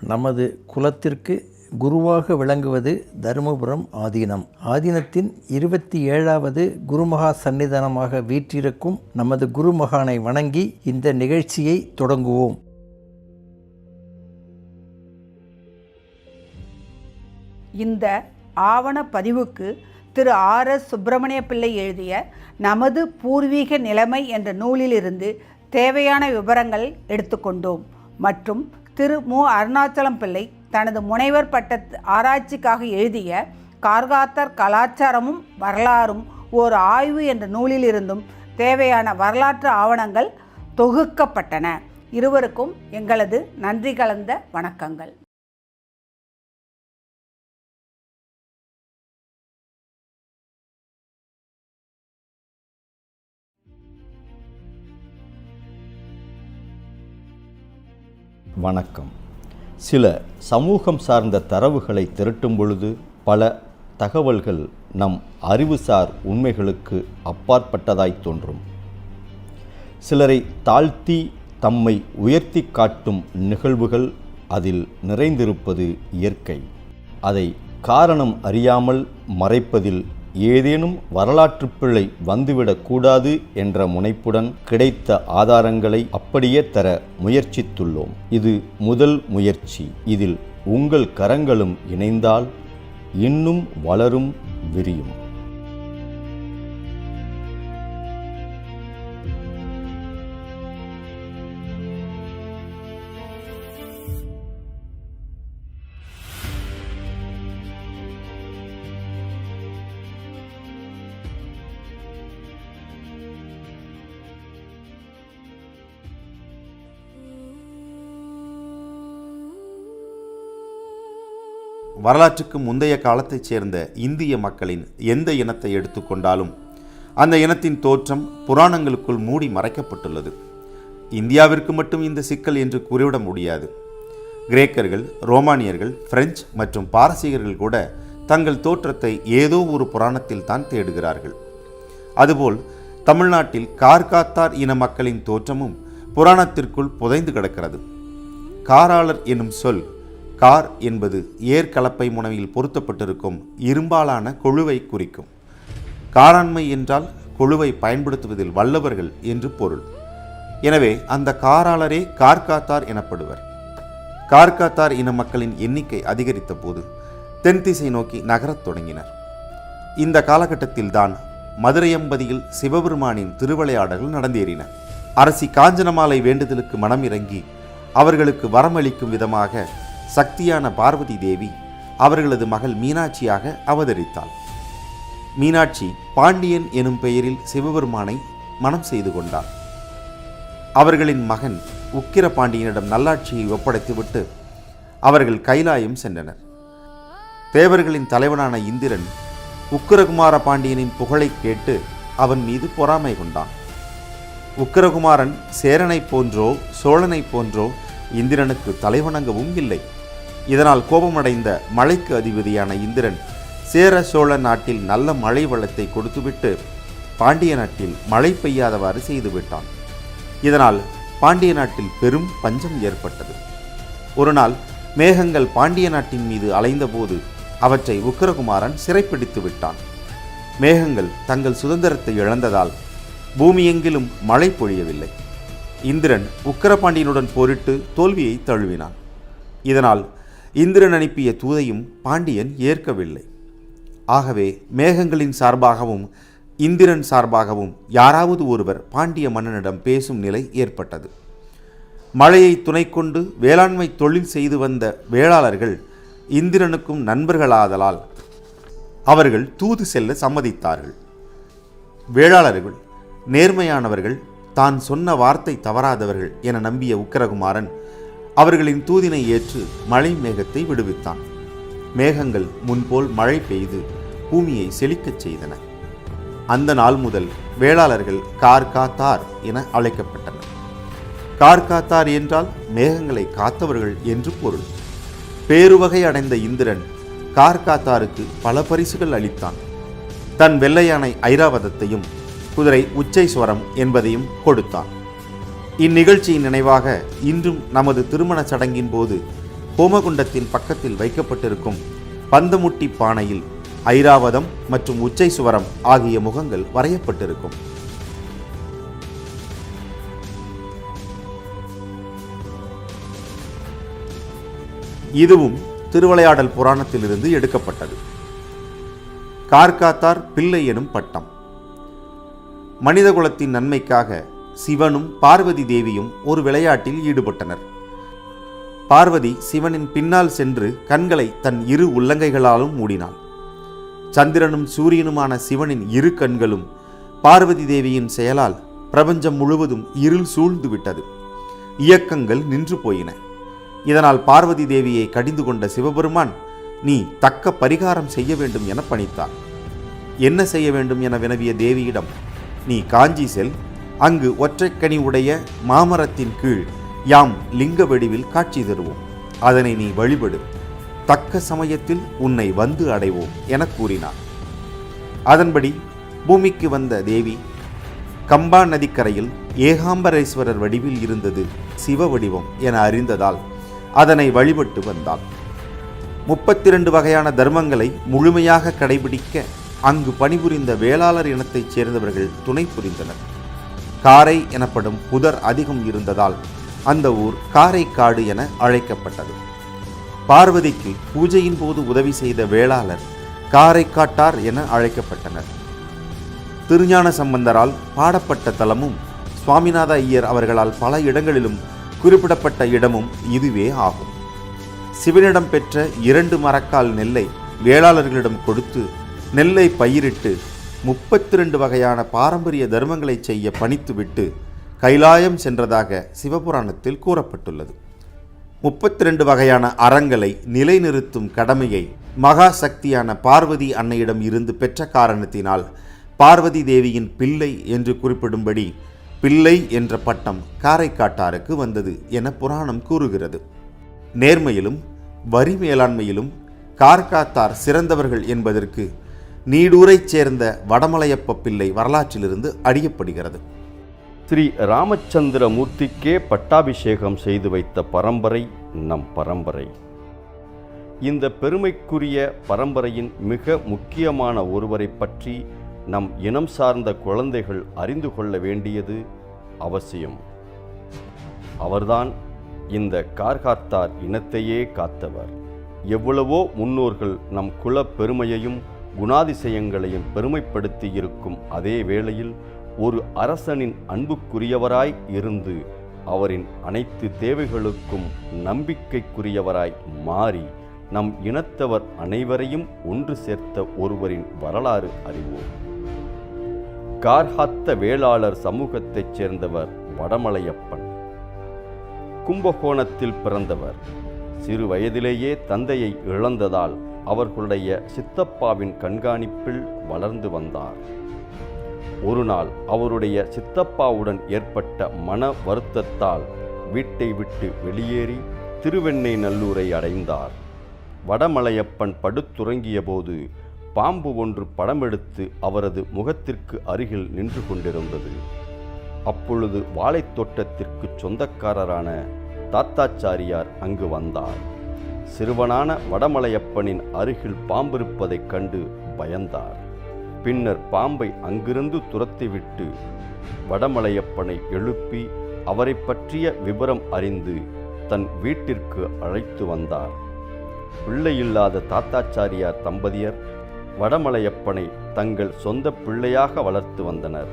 நமது குலத்திற்கு குருவாக விளங்குவது தருமபுரம் ஆதீனம். ஆதீனத்தின் இருபத்தி ஏழாவது குருமகா சன்னிதானமாக வீற்றிருக்கும் நமது குருமகானை வணங்கி இந்த நிகழ்ச்சியை தொடங்குவோம். இந்த ஆவண பதிவுக்கு திரு ஆர் எஸ் சுப்பிரமணிய பிள்ளை எழுதிய நமது பூர்வீக நிலைமை என்ற நூலிலிருந்து தேவையான விவரங்கள் எடுத்துக்கொண்டோம். மற்றும் திரு மு. அருணாச்சலம் பிள்ளை தனது முனைவர் பட்ட ஆராய்ச்சிக்காக எழுதிய கார்காத்தர் கலாச்சாரமும் வரலாறும் ஓர் ஆய்வு என்ற நூலிலிருந்தும் தேவையான வரலாற்று ஆவணங்கள் தொகுக்கப்பட்டன. இருவருக்கும் எங்களது நன்றி கலந்த வணக்கங்கள். வணக்கம். சில சமூகம் சார்ந்த தரவுகளை திரட்டும் பொழுது பல தகவல்கள் நம் அறிவுசார் உண்மைகளுக்கு அப்பாற்பட்டதாய் தோன்றும். சிலரை தாழ்த்தி தம்மை உயர்த்தி காட்டும் நிகழ்வுகள் அதில் நிறைந்திருப்பது இயற்கை. அதை காரணம் அறியாமல் மறைப்பதில் ஏதேனும் வரலாற்று பிழை வந்துவிடக்கூடாது என்ற முனைப்புடன் கிடைத்த ஆதாரங்களை அப்படியே தர முயற்சித்துள்ளோம். இது முதல் முயற்சி. இதில் உங்கள் கரங்களும் இணைந்தால் இன்னும் வளரும் விரியும். வரலாற்றுக்கு முந்தைய காலத்தைச் சேர்ந்த இந்திய மக்களின் எந்த இனத்தை எடுத்துக்கொண்டாலும் அந்த இனத்தின் தோற்றம் புராணங்களுக்குள் மூடி மறைக்கப்பட்டுள்ளது. இந்தியாவிற்கு மட்டும் இந்த சிக்கல் என்று கூறிவிட முடியாது. கிரேக்கர்கள் ரோமானியர்கள் பிரெஞ்சு மற்றும் பாரசீகர்கள் கூட தங்கள் தோற்றத்தை ஏதோ ஒரு புராணத்தில் தான் தேடுகிறார்கள். அதுபோல் தமிழ்நாட்டில் கார்காத்தார் இன மக்களின் தோற்றமும் புராணத்திற்குள் புதைந்து கிடக்கிறது. காராளர் என்னும் சொல் கார் என்பது ஏர்கலப்பை முனையில் பொருத்தப்பட்டிருக்கும் இரும்பாலான கொழுவை குறிக்கும். காராண்மை என்றால் கொழுவை பயன்படுத்துவதில் வல்லவர்கள் என்று பொருள். எனவே அந்த காராளரே கார்காத்தார் எனப்படுவர். கார்காத்தார் இன மக்களின் எண்ணிக்கை அதிகரித்த போது தென் திசை நோக்கி நகரத் தொடங்கினர். இந்த காலகட்டத்தில்தான் மதுரையம்பதியில் சிவபெருமானின் திருவிளையாடல்கள் நடந்தேறின. அரசி காஞ்சனமாலை வேண்டுதலுக்கு மனம் இறங்கி அவர்களுக்கு வரமளிக்கும் விதமாக சக்தியான பார்வதி தேவி அவர்களது மகள் மீனாட்சியாக அவதரித்தாள். மீனாட்சி பாண்டியன் எனும் பெயரில் சிவபெருமானை மனம் செய்து கொண்டார் அவர்களின் மகன் உக்கிர பாண்டியனிடம் நல்லாட்சியை ஒப்படைத்துவிட்டு அவர்கள் கைலாயம் சென்றனர். தேவர்களின் தலைவனான இந்திரன் உக்கிரகுமார பாண்டியனின் புகழைக் கேட்டு அவன் மீது பொறாமை கொண்டான். உக்கிரகுமாரன் சேரனைப் போன்றோ சோழனைப் போன்றோ இந்திரனுக்கு தலைவணங்கவும் இல்லை. இதனால் கோபமடைந்த மழைக்கு அதிபதியான இந்திரன் சேர சோழ நாட்டில் நல்ல மழை வளத்தை கொடுத்துவிட்டு பாண்டிய நாட்டில் மழை பெய்யாதவாறு செய்துவிட்டான் இதனால் பாண்டிய நாட்டில் பெரும் பஞ்சம் ஏற்பட்டது. ஒரு நாள் மேகங்கள் பாண்டிய நாட்டின் மீது அலைந்தபோது அவற்றை உக்கிரகுமாரன் சிறைப்பிடித்து விட்டான். மேகங்கள் தங்கள் சுதந்திரத்தை இழந்ததால் பூமியெங்கிலும் மழை பொழியவில்லை. இந்திரன் உக்கரபாண்டியனுடன் போரிட்டு தோல்வியை தழுவினான். இதனால் இந்திரன் அனுப்பிய தூதையும் பாண்டியன் ஏற்கவில்லை. ஆகவே மேகங்களின் சார்பாகவும் இந்திரன் சார்பாகவும் யாராவது ஒருவர் பாண்டிய மன்னனிடம் பேசும் நிலை ஏற்பட்டது. மழையை துணை கொண்டு வேளாண்மை தொழில் செய்து வந்த வேளாளர்கள் இந்திரனுக்கும் நண்பர்களாதலால் அவர்கள் தூது செல்ல சம்மதித்தார்கள். வேளாளர்கள் நேர்மையானவர்கள் தான் சொன்ன வார்த்தை தவறாதவர்கள் என நம்பிய உக்கிரகுமாரன் அவர்களின் தூதினை ஏற்று மழை மேகத்தை விடுவித்தான். மேகங்கள் முன்போல் மழை பெய்து பூமியை செழிக்கச் செய்தன. அந்த நாள் முதல் வேளாளர்கள் கார்காத்தார் என அழைக்கப்பட்டனர். கார்காத்தார் என்றால் மேகங்களை காத்தவர்கள் என்று பொருள். பேருவகை அடைந்த இந்திரன் கார்காத்தாருக்கு பல பரிசுகள் அளித்தான். தன் வெள்ளையானை ஐராவதத்தையும் குதிரை உச்சைஸ்வரம் என்பதையும் கொடுத்தான். இந்நிகழ்ச்சியின் நினைவாக இன்றும் நமது திருமண சடங்கின் போது ஹோமகுண்டத்தின் பக்கத்தில் வைக்கப்பட்டிருக்கும் பந்தமுட்டி பானையில் ஐராவதம் மற்றும் உச்சை சுவரம் ஆகிய முகங்கள் வரையப்பட்டிருக்கும். இதுவும் திருவிளையாடல் புராணத்திலிருந்து எடுக்கப்பட்டது. கார்காத்தார் பிள்ளை எனும் பட்டம். மனிதகுலத்தின் நன்மைக்காக சிவனும் பார்வதி தேவியும் ஒரு விளையாட்டில் ஈடுபட்டனர். பார்வதி சிவனின் பின்னால் சென்று கண்களை தன் இரு உள்ளங்கைகளாலும் மூடினாள். சந்திரனும் சூரியனுமான சிவனின் இரு கண்களும் பார்வதி தேவியின் செயலால் பிரபஞ்சம் முழுவதும் இருள் சூழ்ந்து விட்டது. இயக்கங்கள் நின்று போயின. இதனால் பார்வதி தேவியை கடிந்து கொண்ட சிவபெருமான் நீ தக்க பரிகாரம் செய்ய வேண்டும் என பணித்தார். என்ன செய்ய வேண்டும் என வினவிய தேவியிடம் நீ காஞ்சி செல் அங்கு ஒற்றைக்கனி உடைய மாமரத்தின் கீழ் யாம் லிங்க வடிவில் காட்சி தருவோம். அதனை நீ வழிபடு. தக்க சமயத்தில் உன்னை வந்து அடைவோம் என கூறினார். அதன்படி பூமிக்கு வந்த தேவி கம்பா நதிக்கரையில் ஏகாம்பரேஸ்வரர் வடிவில் இருந்தது சிவ வடிவம் என அறிந்ததால் அதனை வழிபட்டு வந்தாள். முப்பத்தி இரண்டு வகையான தர்மங்களை முழுமையாக கடைபிடிக்க அங்கு பணிபுரிந்த வேளாளர் இனத்தைச் சேர்ந்தவர்கள் துணை புரிந்தனர். காரை எனப்படும் புதர் அதிகம் இருந்ததால் அந்த ஊர் காரைக்காடு என அழைக்கப்பட்டது. பார்வதிக்கு பூஜையின் போது உதவி செய்த வேளாளர் காரைக்காட்டார் என அழைக்கப்பட்டனர். திருஞான சம்பந்தரால் பாடப்பட்ட தலமும் சுவாமிநாத ஐயர் அவர்களால் பல இடங்களிலும் குறிப்பிடப்பட்ட இடமும் இதுவே ஆகும். சிவனிடம் பெற்ற இரண்டு மரக்கால் நெல்லை வேளாளர்களிடம் கொடுத்து நெல்லை பயிரிட்டு முப்பத்தி ரெண்டு வகையான பாரம்பரிய தர்மங்களை செய்ய பணித்துவிட்டு கைலாயம் சென்றதாக சிவபுராணத்தில் கூறப்பட்டுள்ளது. முப்பத்தி ரெண்டு வகையான அறங்களை நிலைநிறுத்தும் கடமையை மகா சக்தியான பார்வதி அன்னையிடம் இருந்து பெற்ற காரணத்தினால் பார்வதி தேவியின் பிள்ளை என்று குறிப்பிடும்படி பிள்ளை என்ற பட்டம் காரைக்காட்டாருக்கு வந்தது என புராணம் கூறுகிறது. நேர்மையிலும் வரி மேலாண்மையிலும் கார்காத்தார் சிறந்தவர்கள் என்பதற்கு நீடூரைச் சேர்ந்த வடமலையப்ப பிள்ளை வரலாற்றிலிருந்து அறியப்படுகிறது. ஸ்ரீ ராமச்சந்திர மூர்த்திக்கே பட்டாபிஷேகம் செய்து வைத்த பரம்பரை நம் பரம்பரை. இந்த பெருமைக்குரிய பரம்பரையின் மிக முக்கியமான ஒருவரை பற்றி நம் இனம் சார்ந்த குழந்தைகள் அறிந்து கொள்ள வேண்டியது அவசியம். அவர்தான் இந்த கார்காத்தார் இனத்தையே காத்தவர். எவ்வளவோ முன்னோர்கள் நம் குல பெருமையையும் குணாதிசயங்களையும் பெருமைப்படுத்தி இருக்கும் அதே வேளையில் ஒரு அரசனின் அன்புக்குரியவராய் இருந்து அவரின் அனைத்து தேவைகளுக்கும் நம்பிக்கைக்குரியவராய் மாறி நம் இனத்தவர் அனைவரையும் ஒன்று சேர்த்த ஒருவரின் வரலாறு அறிவோம். கார்ஹாத்த வேளாளர் சமூகத்தைச் சேர்ந்தவர் வடமலையப்பன். கும்பகோணத்தில் பிறந்தவர். சிறு வயதிலேயே தந்தையை இழந்ததால் அவர்களுடைய சித்தப்பாவின் கண்காணிப்பில் வளர்ந்து வந்தார். ஒரு நாள் அவருடைய சித்தப்பாவுடன் ஏற்பட்ட மன வருத்தத்தால் வீட்டை விட்டு வெளியேறி திருவெண்ணை நல்லூரை அடைந்தார். வடமலையப்பன் படுத்துறங்கிய போது பாம்பு ஒன்று படமெடுத்து அவரது முகத்திற்கு அருகில் நின்று கொண்டிருந்தது. அப்பொழுது வாழைத்தோட்டத்திற்கு சொந்தக்காரரான தாத்தாச்சாரியார் அங்கு வந்தார். சிறுவனான வடமலையப்பனின் அருகில் பாம்பிருப்பதைக் கண்டு பயந்தார். பின்னர் பாம்பை அங்கிருந்து துரத்திவிட்டு வடமலையப்பனை எழுப்பி அவரை பற்றிய விவரம் அறிந்து தன் வீட்டிற்கு அழைத்து வந்தார். பிள்ளையில்லாத தாத்தாச்சாரியார் தம்பதியர் வடமலையப்பனை தங்கள் சொந்த பிள்ளையாக வளர்த்து வந்தனர்.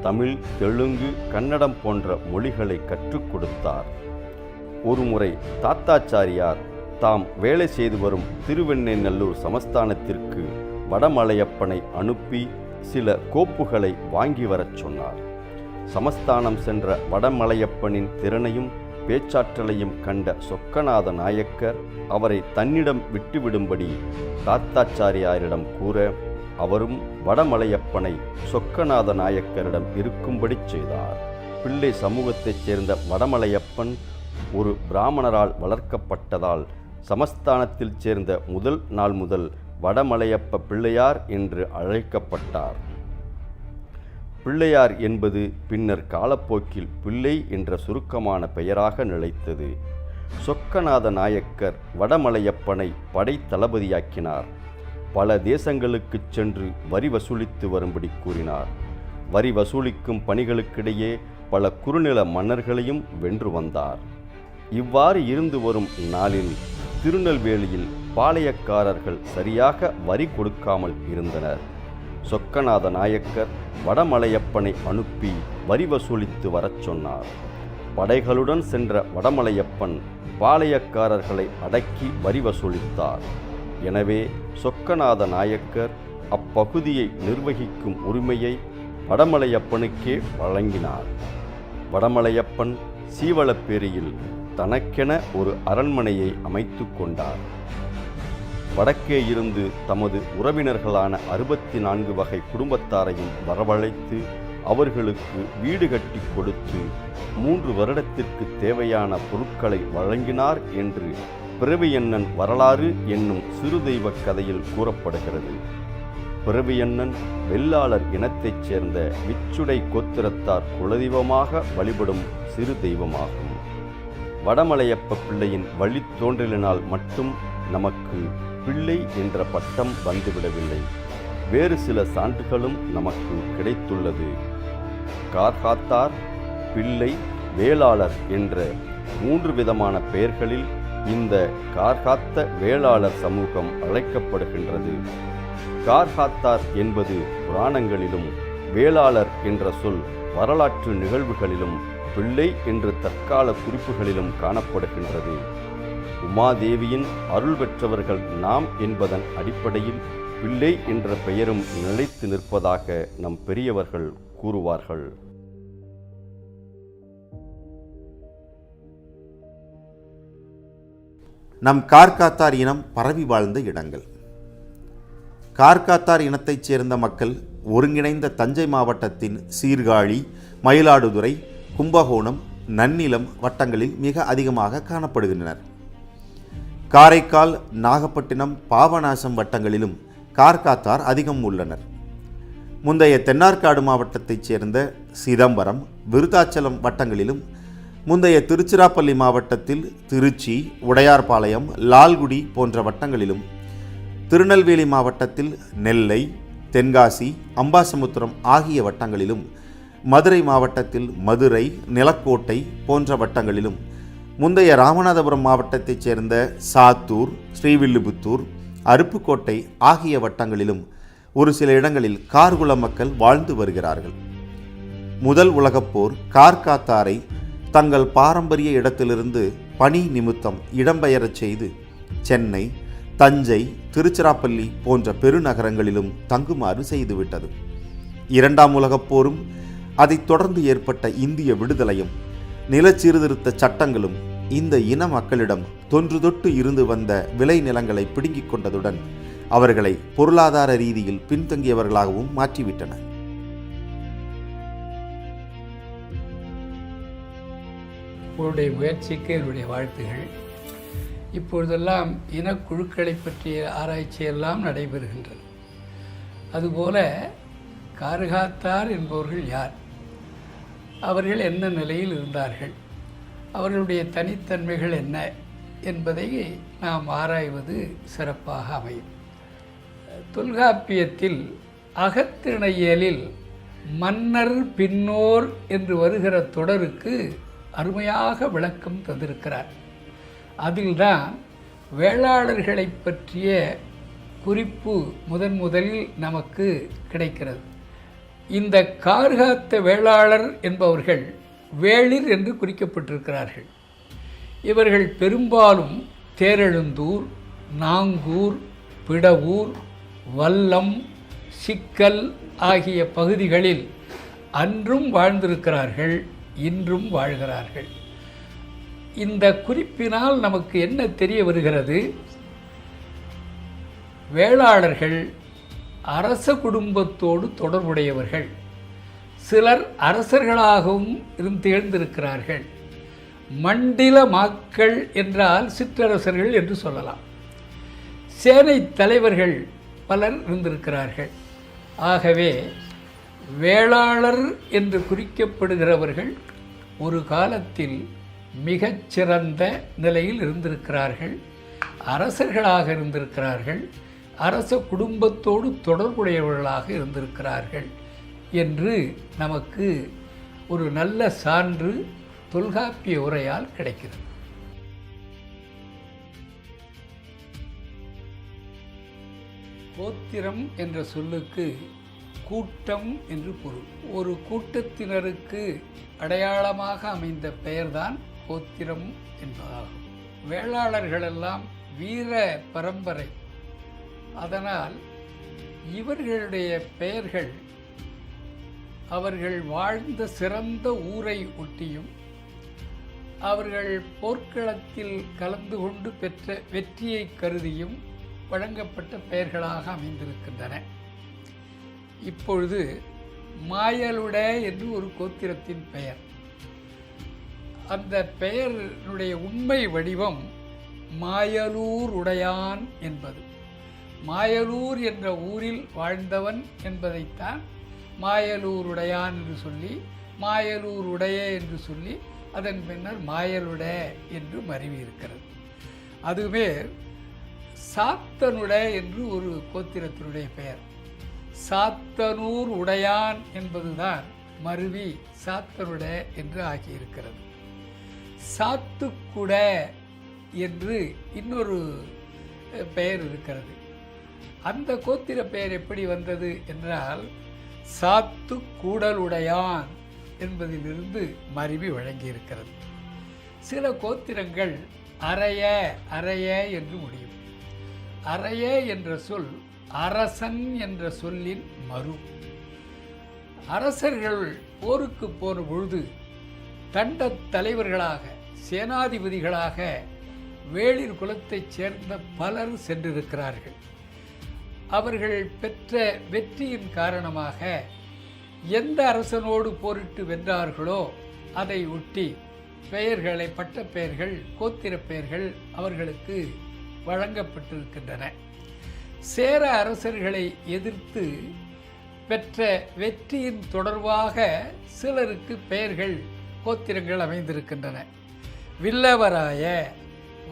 தமிழ் தெலுங்கு கன்னடம் போன்ற மொழிகளை கற்றுக் கொடுத்தார். ஒருமுறை தாத்தாச்சாரியார் தாம் வேலை செய்து வரும் திருவெண்ணெய்நல்லூர் சமஸ்தானத்திற்கு வடமலையப்பனை அனுப்பி சில கோப்புகளை வாங்கி வரச் சொன்னார். சமஸ்தானம் சென்ற வடமலையப்பனின் திறனையும் பேச்சாற்றலையும் கண்ட சொக்கநாத நாயக்கர் அவரை தன்னிடம் விட்டுவிடும்படி தாத்தாச்சாரியாரிடம் கூற அவரும் வடமலையப்பனை சொக்கநாத நாயக்கரிடம் இருக்கும்படி செய்தார். பிள்ளை சமூகத்தைச் சேர்ந்த வடமலையப்பன் ஒரு பிராமணரால் வளர்க்கப்பட்டதால் சமஸ்தானத்தில் சேர்ந்த முதல் நாள் முதல் வடமலையப்ப பிள்ளையார் என்று அழைக்கப்பட்டார். பிள்ளையார் என்பது பின்னர் காலப்போக்கில் பிள்ளை என்ற சுருக்கமான பெயராக நிலைத்தது. சொக்கநாத நாயக்கர் வடமலையப்பனை படைத்தளபதியாக்கினார். பல தேசங்களுக்குச் சென்று வரி வசூலித்து வரும்படி கூறினார். வரி வசூலிக்கும் பணிகளுக்கிடையே பல குறுநில மன்னர்களையும் வென்று வந்தார். இவ்வாறு இருந்து வரும் நாளில் திருநெல்வேலியில் பாளையக்காரர்கள் சரியாக வரி கொடுக்காமல் இருந்தனர். சொக்கநாத நாயக்கர் வடமலையப்பனை அனுப்பி வரி வசூலித்து வரச் சொன்னார். படைகளுடன் சென்ற வடமலையப்பன் பாளையக்காரர்களை அடக்கி வரி வசூலித்தார். எனவே சொக்கநாத நாயக்கர் அப்பகுதியை நிர்வகிக்கும் உரிமையை வடமலையப்பனுக்கே வழங்கினார். வடமலையப்பன் சீவளப்பேரியில் தனக்கென ஒரு அரண்மனையை அமைத்து கொண்டார். வடக்கே இருந்து தமது உறவினர்களான அறுபத்தி நான்கு வகை குடும்பத்தாரையும் வரவழைத்து அவர்களுக்கு வீடு கட்டி கொடுத்து மூன்று வருடத்திற்கு தேவையான பொருட்களை வழங்கினார் என்று பிறவியண்ணன் வரலாறு என்னும் சிறுதெய்வ கதையில் கூறப்படுகிறது. பிறவியண்ணன் வெள்ளாளர் இனத்தைச் சேர்ந்த விச்சுடை கோத்திரத்தார் குலதெய்வமாக வழிபடும் சிறு தெய்வமாகும். வடமலையப்ப பிள்ளையின் வழித்தோன்றலினால் மட்டும் நமக்கு பிள்ளை என்ற பட்டம் வந்துவிடவில்லை. வேறு சில சான்றுகளும் நமக்கு கிடைத்துள்ளது. கார்காத்தார் பிள்ளை வேளாளர் என்ற மூன்று விதமான பெயர்களில் இந்த கார்காத்த வேளாளர் சமூகம் அழைக்கப்படுகின்றது. கார்காத்தார் என்பது புராணங்களிலும் வேளாளர் என்ற சொல் வரலாற்று நிகழ்வுகளிலும் பிள்ளை என்று தற்கால குறிப்புகளிலும் காணப்படுகின்றது. உமாதேவியின் அருள் பெற்றவர்கள் நாம் என்பதன் அடிப்படையில் பிள்ளை என்ற பெயரும் நிலைத்து நிற்பதாக நம் பெரியவர்கள் கூறுவார்கள். நம் கார்காத்தார் இனம் பரவி வாழ்ந்த இடங்கள். கார்காத்தார் இனத்தைச் சேர்ந்த மக்கள் ஒருங்கிணைந்த தஞ்சை மாவட்டத்தின் சீர்காழி மயிலாடுதுறை கும்பகோணம் நன்னிலம் வட்டங்களில் மிக அதிகமாக காணப்படுகின்றனர். காரைக்கால் நாகப்பட்டினம் பாபநாசம் வட்டங்களிலும் கார்காத்தார் அதிகம் உள்ளனர். முந்தைய தென்னார்காடு மாவட்டத்தைச் சேர்ந்த சிதம்பரம் விருதாச்சலம் வட்டங்களிலும் முந்தைய திருச்சிராப்பள்ளி மாவட்டத்தில் திருச்சி உடையார்பாளையம் லால்குடி போன்ற வட்டங்களிலும் திருநெல்வேலி மாவட்டத்தில் நெல்லை தென்காசி அம்பாசமுத்திரம் ஆகிய வட்டங்களிலும் மதுரை மாவட்டத்தில் மதுரை நிலக்கோட்டை போன்ற வட்டங்களிலும் முந்தைய ராமநாதபுரம் மாவட்டத்தைச் சேர்ந்த சாத்தூர் ஸ்ரீவில்லிபுத்தூர் அருப்புக்கோட்டை ஆகிய வட்டங்களிலும் ஒரு சில இடங்களில் கார்குல மக்கள் வாழ்ந்து வருகிறார்கள். முதல் உலகப்போர் கார்காத்தாரை தங்கள் பாரம்பரிய இடத்திலிருந்து பணி நிமித்தம் இடம்பெயரச் செய்து சென்னை தஞ்சை திருச்சிராப்பள்ளி போன்ற பெருநகரங்களிலும் தங்குமாறு செய்துவிட்டது. இரண்டாம் உலகப் போரும் அதைத் தொடர்ந்து ஏற்பட்ட இந்திய விடுதலையும் நிலச்சீர்திருத்த சட்டங்களும் இந்த இன மக்களிடம் தொன்று தொட்டு இருந்து வந்த விளை நிலங்களை பிடுங்கிக் கொண்டதுடன் அவர்களை பொருளாதார ரீதியில் பின்தங்கியவர்களாகவும் மாற்றிவிட்டன. உங்களுடைய முயற்சிக்கு என்னுடைய வாழ்த்துகள். இப்பொழுதெல்லாம் இனக்குழுக்களை பற்றிய ஆராய்ச்சியெல்லாம் நடைபெறுகின்றது. அதுபோல கார்காத்தார் என்பவர்கள் யார்? அவர்கள் என்ன நிலையில் இருந்தார்கள்? அவர்களுடைய தனித்தன்மைகள் என்ன என்பதை நாம் ஆராய்வது சிறப்பாக அமையும். தொல்காப்பியத்தில் அகத்திணையலில் மன்னர் பின்னோர் என்று வருகிற தொடருக்கு அருமையாக விளக்கம் தந்திருக்கிறார். அதில்தான் வேளாளர்களை பற்றிய குறிப்பு முதன் முதலில் நமக்கு கிடைக்கிறது. இந்த கார்காத்த வேளாளர் என்பவர்கள் வேளிர் என்று குறிக்கப்பட்டிருக்கிறார்கள். இவர்கள் பெரும்பாலும் தேரெழுந்தூர் நாங்கூர் பிடவூர் வல்லம் சிக்கல் ஆகிய பகுதிகளில் அன்றும் வாழ்ந்திருக்கிறார்கள் இன்றும் வாழ்கிறார்கள். இந்த குறிப்பினால் நமக்கு என்ன தெரிய வருகிறது? வேளாளர்கள் அரச குடும்பத்தோடு தொடர்புடையவர்கள். சிலர் அரசர்களாகவும் இருந்து எழுந்திருக்கிறார்கள். மண்டில மாக்கள் என்றால் சிற்றரசர்கள் என்று சொல்லலாம். சேனை தலைவர்கள் பலர் இருந்திருக்கிறார்கள். ஆகவே வேளாளர் என்று குறிக்கப்படுகிறவர்கள் ஒரு காலத்தில் மிகச்சிறந்த நிலையில் இருந்திருக்கிறார்கள் அரசர்களாக இருந்திருக்கிறார்கள் அரச குடும்பத்தோடு தொடர்புடையவர்களாக இருந்திருக்கிறார்கள் என்று நமக்கு ஒரு நல்ல சான்று தொல்காப்பிய உரையால் கிடைக்கிறது. கோத்திரம் என்ற சொல்லுக்கு கூட்டம் என்று பொருள். ஒரு கூட்டத்தினருக்கு அடையாளமாக அமைந்த பெயர்தான் கோத்திரம் என்பதாகும். வேளாளர்களெல்லாம் வீர பரம்பரை. அதனால் இவர்களுடைய பெயர்கள் அவர்கள் வாழ்ந்த சிறந்த ஊரை ஒட்டியும் அவர்கள் போர்க்களத்தில் கலந்து கொண்டு பெற்ற வெற்றியை கருதியும் வழங்கப்பட்ட பெயர்களாக அமைந்திருக்கின்றன. இப்பொழுது மாயலுட என்று ஒரு கோத்திரத்தின் பெயர். அந்த பெயரினுடைய உண்மை வடிவம் மாயலூர் உடையான் என்பது. மாயலூர் என்ற ஊரில் வாழ்ந்தவன் என்பதைத்தான் மாயலூர் உடையான் என்று சொல்லி மாயலூருடைய என்று சொல்லி அதன் பின்னர் மாயலுட என்று மருவி இருக்கிறது அதுவே சாத்தனுட என்று ஒரு கோத்திரத்தினுடைய பெயர். சாத்தனூர் உடையான் என்பதுதான் மருவி சாத்தனுட என்று ஆகியிருக்கிறது. சாத்துக்குட என்று இன்னொரு பெயர் இருக்கிறது. அந்த கோத்திர பெயர் எப்படி வந்தது என்றால் சாத்து கூடலுடையான் என்பதிலிருந்து மருவி வழங்கியிருக்கிறது சில கோத்திரங்கள் அறைய அறைய என்று முடியும். அறைய என்ற சொல் அரசன் என்ற சொல்லின் மறு. அரசர்கள் போருக்கு போன பொழுது தண்ட தலைவர்களாக சேனாதிபதிகளாக வேளிர் குலத்தைச் சேர்ந்த பலர் சென்றிருக்கிறார்கள். அவர்கள் பெற்ற வெற்றியின் காரணமாக எந்த அரசனோடு போரிட்டு வென்றார்களோ அதை ஒட்டி பெயர்களை பட்ட பெயர்கள் கோத்திர பெயர்கள் அவர்களுக்கு வழங்கப்பட்டிருக்கின்றன. சேர அரசர்களை எதிர்த்து பெற்ற வெற்றியின் தொடர்பாக சிலருக்கு பெயர்கள் கோத்திரங்கள் அமைந்திருக்கின்றன. வில்லவராய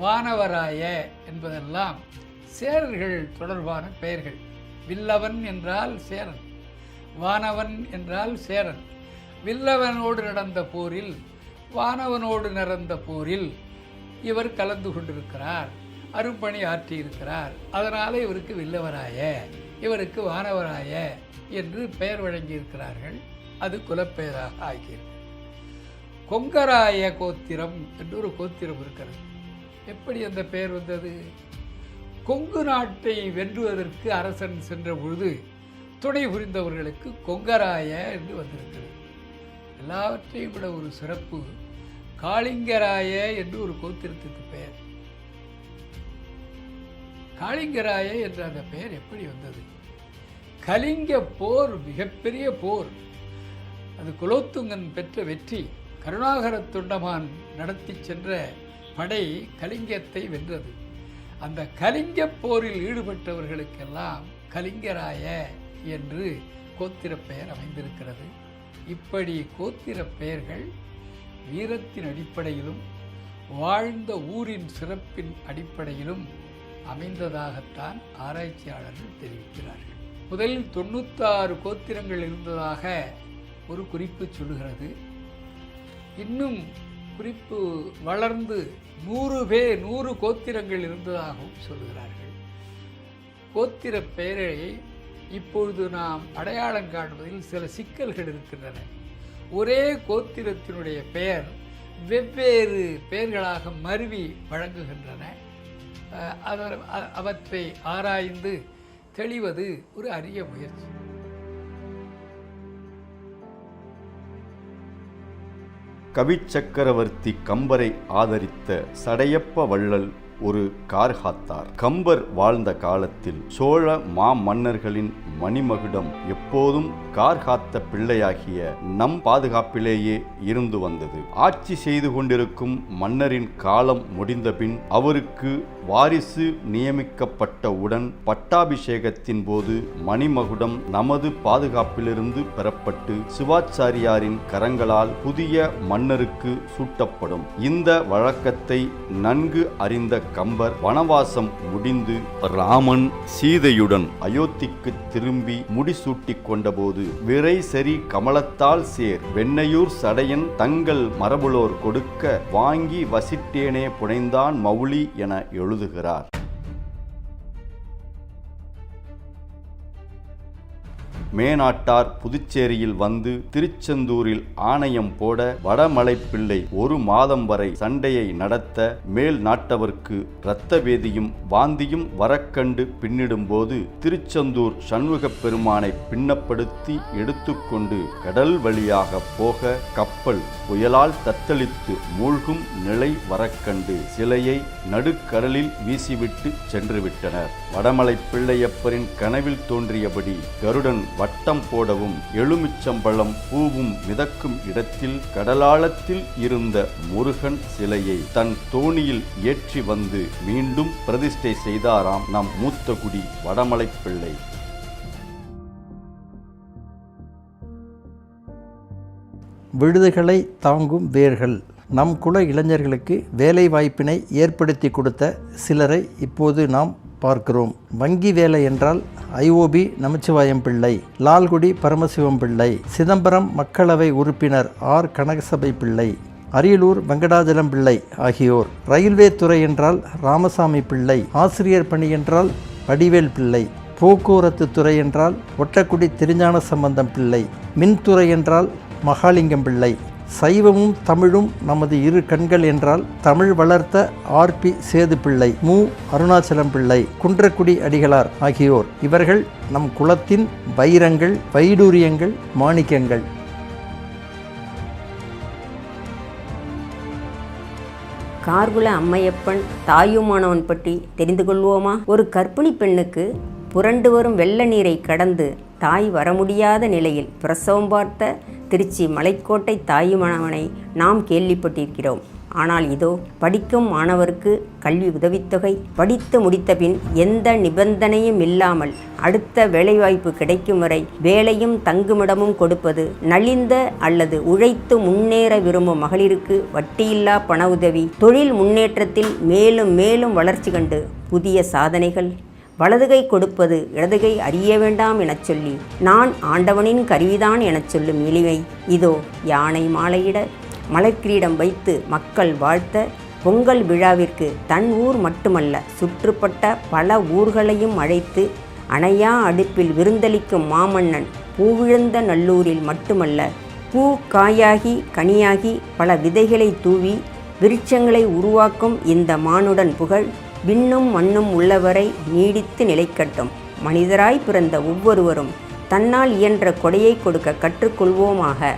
வானவராய என்பதெல்லாம் சேரர்கள் தொடர்பான பெயர்கள். வில்லவன் என்றால் சேரன். வானவன் என்றால் சேரன். வில்லவனோடு நடந்த போரில் வானவனோடு நடந்த போரில் இவர் கலந்து கொண்டிருக்கிறார் அரும்பணி ஆற்றியிருக்கிறார். அதனால் இவருக்கு வில்லவராய இவருக்கு வானவராய என்று பெயர் வழங்கியிருக்கிறார்கள். அது குலப்பெயராக ஆகியிருக்கிறது. கொங்கராய கோத்திரம் என்று ஒரு கோத்திரம் இருக்கிறது. எப்படி அந்த பெயர் வந்தது? கொங்கு நாட்டை வென்றுவதற்கு அரசன் சென்ற பொழுது துணை புரிந்தவர்களுக்கு கொங்கராய என்று வந்திருக்கிறது. எல்லாவற்றையும் விட ஒரு சிறப்பு காளிங்கராய என்று ஒரு கோத்திரத்துக்கு பெயர். காளிங்கராய என்ற அந்த பெயர் எப்படி வந்தது? கலிங்க போர் மிகப்பெரிய போர். அது குலோத்துங்கன் பெற்ற வெற்றி. கருணாகர தொண்டமான் நடத்தி சென்ற படை கலிங்கத்தை வென்றது. அந்த கலிங்க போரில் ஈடுபட்டவர்களுக்கெல்லாம் கலிங்கராய என்று கோத்திர பெயர் அமைந்திருக்கிறது. இப்படி கோத்திர பெயர்கள் வீரத்தின் அடிப்படையிலும் வாழ்ந்த ஊரின் சிறப்பின் அடிப்படையிலும் அமைந்ததாகத்தான் ஆராய்ச்சியாளர்கள் தெரிவிக்கிறார்கள். முதலில் தொண்ணூத்தாறு கோத்திரங்கள் இருந்ததாக ஒரு குறிப்பு சொல்லுகிறது. இன்னும் குறிப்பு வளர்ந்து நூறு பேர் நூறு கோத்திரங்கள் இருந்ததாகவும் சொல்கிறார்கள். கோத்திர பெயரை இப்பொழுது நாம் அடையாளம் காணுவதில் சில சிக்கல்கள் இருக்கின்றன. ஒரே கோத்திரத்தினுடைய பெயர் வெவ்வேறு பெயர்களாக மருவி வழங்குகின்றன. அவற்றை ஆராய்ந்து தெளிவது ஒரு அரிய முயற்சி. கவிச்சக்கரவர்த்தி கம்பரை ஆதரித்த சடையப்ப வள்ளல் ஒரு கார்காத்தார் கம்பர் வாழ்ந்த காலத்தில் சோழ மா மன்னர்களின் மணிமகுடம் எப்போதும் கார்காத்த பிள்ளையாகிய நம் பாதுகாப்பிலேயே இருந்து வந்தது. ஆட்சி செய்து கொண்டிருக்கும் மன்னரின் காலம் முடிந்தபின் அவருக்கு வாரிசு நியமிக்கப்பட்டவுடன் பட்டாபிஷேகத்தின் போது மணிமகுடம் நமது பாதுகாப்பிலிருந்து பெறப்பட்டு சிவாச்சாரியாரின் கரங்களால் புதிய மன்னருக்கு சூட்டப்படும். இந்த வழக்கத்தை நன்கு அறிந்த கம்பர் வனவாசம் முடிந்து ராமன் சீதையுடன் அயோத்திக்கு திரும்பி முடிசூட்டி கொண்டபோது விரை சரி கமலத்தால் சேர் வெண்ணையூர் சடையன் தங்கள் மரபுளோர் கொடுக்க வாங்கி வசிட்டேனே புனைந்தான் மௌலி என எழுதுகிறார். மேனாட்டார் புதுச்சேரியில் வந்து திருச்செந்தூரில் ஆணையம் போட வடமலைப்பிள்ளை ஒரு மாதம் வரை சண்டையை நடத்த மேல் நாட்டவர்க்கு இரத்த வேதியும் வாந்தியும் வரக்கண்டு பின்னிடும்போது திருச்செந்தூர் சண்முகப் பெருமானை பின்னப்படுத்தி எடுத்துக்கொண்டு கடல் வழியாக போக கப்பல் புயலால் தத்தளித்து மூழ்கும் நிலை வரக்கண்டு சிலையை நடுக்கடலில் வீசிவிட்டு சென்றுவிட்டனர். வடமலை பிள்ளையப்பரின் கனவில் தோன்றியபடி கருடன் வட்டம் போடவும் எலுமிச்சம்பழம் பூவும் மிதக்கும் இடத்தில் கடலாளத்தில் இருந்த முருகன் சிலையை தன் தோணியில் ஏற்றி வந்து மீண்டும் பிரதிஷ்டை செய்தாராம் நம் மூத்தகுடி வடமலைப்பிள்ளை வடமலை விடுதுகளை தாங்கும் வேர்கள். நம் குல இளைஞர்களுக்கு வேலைவாய்ப்பினை ஏற்படுத்தி கொடுத்த சிலரை இப்போது நாம் பார்க்கிறோம். வங்கி வேலை என்றால் ஐஓபி நமச்சிவாயம் பிள்ளை லால்குடி பரமசிவம் பிள்ளை சிதம்பரம் மக்களவை உறுப்பினர் ஆர். கனகசபை பிள்ளை அரியலூர் வெங்கடாஜலம் பிள்ளை ஆகியோர். ரயில்வே துறை என்றால் ராமசாமி பிள்ளை ஆசிரியர் பணி என்றால் வடிவேல் பிள்ளை போக்குவரத்து துறை என்றால் ஒட்டக்குடி திருஞான சம்பந்தம் பிள்ளை மின்துறை என்றால் மகாலிங்கம் பிள்ளை சைவமும் தமிழும் நமது இரு கண்கள் என்றால் தமிழ் வளர்த்த ஆர்பி சேது பிள்ளை மு. அருணாச்சலம் பிள்ளை குன்றக்குடி அடிகளார் ஆகியோர். இவர்கள் நம் குலத்தின் வைரங்கள் வைடூரியங்கள் மாணிக்கங்கள். கார்குல அம்மையப்பன் தாயுமானவன் பற்றி தெரிந்து கொள்வோமா? ஒரு கர்ப்பிணி பெண்ணுக்கு புரண்டு வரும் வெள்ள நீரை கடந்து தாய் வர முடியாத நிலையில் பிரசவம் பார்த்த திருச்சி மலைக்கோட்டை தாயுமானவனை நாம் கேள்விப்பட்டிருக்கிறோம். ஆனால் இதோ படிக்கும் மாணவருக்கு கல்வி உதவித்தொகை படித்து முடித்தபின் எந்த நிபந்தனையும் இல்லாமல் அடுத்த வேலைவாய்ப்பு கிடைக்கும் வரை வேலையும் தங்குமிடமும் கொடுப்பது நலிந்த அல்லது உழைத்து முன்னேற விரும்பும் மகளிருக்கு வட்டியில்லா பண உதவி. தொழில் முன்னேற்றத்தில் மேலும் மேலும் வளர்ச்சி கண்டு புதிய சாதனைகள் வலதுகை கொடுப்பது இடதுகை அறிய வேண்டாம் எனச் சொல்லி நான் ஆண்டவனின் கருவிதான் எனச் சொல்லும் எளிமை இதோ யானை மாலையிட மலைக்கிரீடம் வைத்து மக்கள் வாழ்த்த பொங்கல் விழாவிற்கு தன் ஊர் மட்டுமல்ல சுற்றுப்பட்ட பல ஊர்களையும் அழைத்து அணையா அடுப்பில் விருந்தளிக்கும் மாமன்னன் பூவிழுந்த நல்லூரில் மட்டுமல்ல பூ காயாகி கனியாகி பல விதைகளை தூவி விருட்சங்களை உருவாக்கும் இந்த மானுடன் புகழ் விண்ணும் மண்ணும் உள்ளவரை நீடித்து நிலைக்கட்டும். மனிதராய் பிறந்த ஒவ்வொருவரும் தன்னால் இயன்ற கொடையை கொடுக்க கற்றுக்கொள்வோமாக.